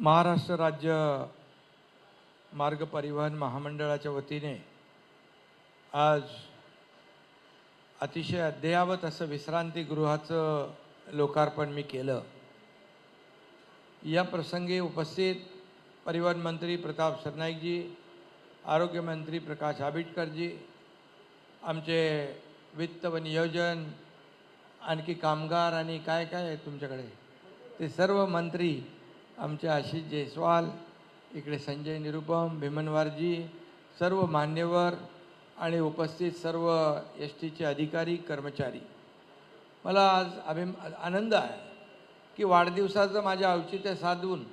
महाराष्ट्र राज्य मार्ग परिवहन महामंडळाच्या वतीने आज अतिशय अद्ययावत असं विश्रांतीगृहाचं लोकार्पण मी केलं. या प्रसंगी उपस्थित परिवहन मंत्री प्रताप सरनाईकजी आरोग्यमंत्री प्रकाश आबिटकरजी आमचे वित्त व नियोजन आणखी कामगार आणि काय काय आहे तुमच्याकडे? ते सर्व मंत्री आमचे आशिष जयस्वाल इकडे संजय निरुपम भीमनवारजी सर्व मान्यवर आणि उपस्थित सर्व एस टीचे अधिकारी कर्मचारी. मला आज अभिम आनंद आहे की वाढदिवसाचं माझ्या औचित्य साधून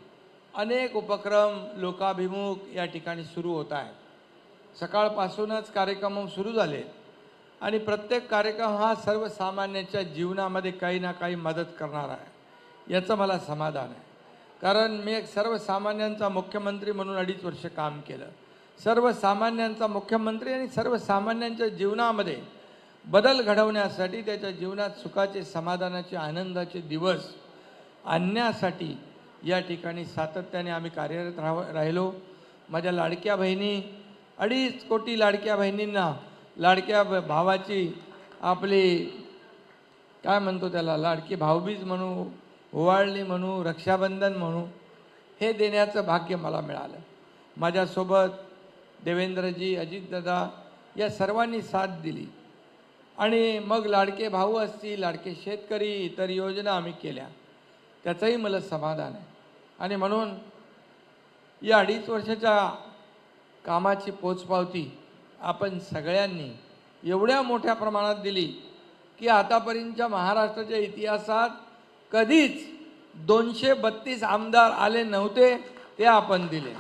अनेक उपक्रम लोकाभिमुख या ठिकाणी सुरू होत आहेत. सकाळपासूनच कार्यक्रम सुरू झाले आणि प्रत्येक कार्यक्रम हा सर्वसामान्यांच्या जीवनामध्ये काही ना काही मदत करणार आहे. याचं मला समाधान आहे. कारण मी एक सर्वसामान्यांचा मुख्यमंत्री म्हणून अडीच वर्ष काम केलं. सर्वसामान्यांचा मुख्यमंत्री आणि सर्वसामान्यांच्या जीवनामध्ये बदल घडवण्यासाठी त्याच्या जीवनात सुखाचे समाधानाचे आनंदाचे दिवस आणण्यासाठी या ठिकाणी सातत्याने आम्ही कार्यरत राह राहिलो. माझ्या लाडक्या बहिणी अडीच कोटी लाडक्या बहिणींना लाडक्या भावाची आपली काय म्हणतो त्याला लाडकी भाऊबीज म्हणू ओवाळणी म्हणू रक्षाबंधन म्हणू हे देण्याचं भाग्य मला मिळालं. माझ्यासोबत देवेंद्रजी अजितदादा या सर्वांनी साथ दिली. आणि मग लाडके भाऊ असतील लाडके शेतकरी इतर योजना आम्ही केल्या. त्याचंही मला समाधान आहे. आणि म्हणून या अडीच वर्षाच्या कामाची पोचपावती आपण सगळ्यांनी एवढ्या मोठ्या प्रमाणात दिली की आतापर्यंतच्या महाराष्ट्राच्या इतिहासात कधीच दोनशे बत्तीस आमदार आले नव्हते ते आपण दिले.